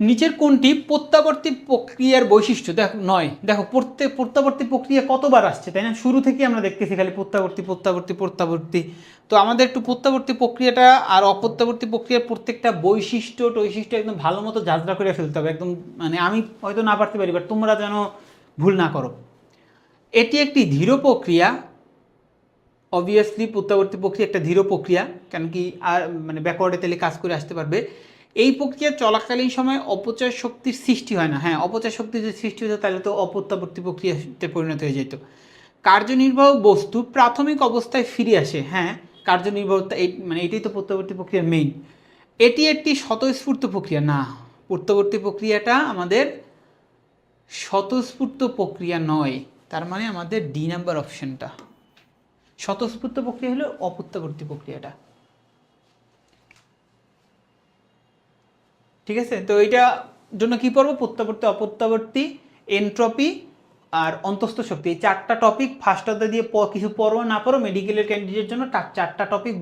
নিচের কোনটি প্রত্যাবর্তী প্রক্রিয়ার বৈশিষ্ট্য? দেখো, নয়। দেখো প্রত্যেক প্রত্যাবর্তী প্রক্রিয়া কতবার আসছে, তাই না? শুরু থেকে আমরা দেখতেছি খালি প্রত্যাবর্তী প্রত্যাবর্তী প্রত্যাবর্তী। তো আমাদের একটু প্রত্যাবর্তী প্রক্রিয়াটা আর অপ্রত্যাবর্তী প্রক্রিয়ার প্রত্যেকটা বৈশিষ্ট্য, টৈশিষ্ট্য একদম ভালো মতো যাত্রা করে ফেলতে হবে। একদম মানে আমি হয়তো না পারতে পারি বাট তোমরা যেন ভুল না করো। এটি একটি ধীর প্রক্রিয়া। অবভিয়াসলি প্রত্যাবর্তী প্রক্রিয়া একটা ধীর প্রক্রিয়া কেন কি আর মানে ব্যাকওয়ার্ডে তাহলে কাজ করে আসতে পারবে। এই প্রক্রিয়া চলাকালীন সময় অপচয় শক্তির সৃষ্টি হয় না। হ্যাঁ অপচয় শক্তির যে সৃষ্টি হতো, তাহলে তো অপ্রত্যাবর্তী প্রক্রিয়াতে পরিণত হয়ে যেত। কার্যনির্বাহ বস্তু প্রাথমিক অবস্থায় ফিরে আসে। হ্যাঁ কার্যনির্বাহতা এই মানে এটাই তো প্রত্যাবর্তী প্রক্রিয়ার মেইন এটি একটি স্বতঃস্ফূর্ত প্রক্রিয়া। না, প্রত্যাবর্তী প্রক্রিয়াটা আমাদের স্বতঃস্ফূর্ত প্রক্রিয়া নয়, তার মানে আমাদের ডি নাম্বার অপশনটা স্বতঃস্ফূর্ত প্রক্রিয়া হলো অপ্রত্যাবর্তী প্রক্রিয়াটা। ঠিক আছে? তো এইটা জন্য কি পড়ব? প্রত্যাবর্তী, অপ্রত্যাবর্তী এন্ট্রপি আর অন্তস্থ শক্তি। এই চারটা টপিক ফার্স্ট অধ্যায় দিয়ে কিছু পড়ো, না পড়ো মেডিকেলের ক্যান্ডিডেটের জন্য চারটা টপিক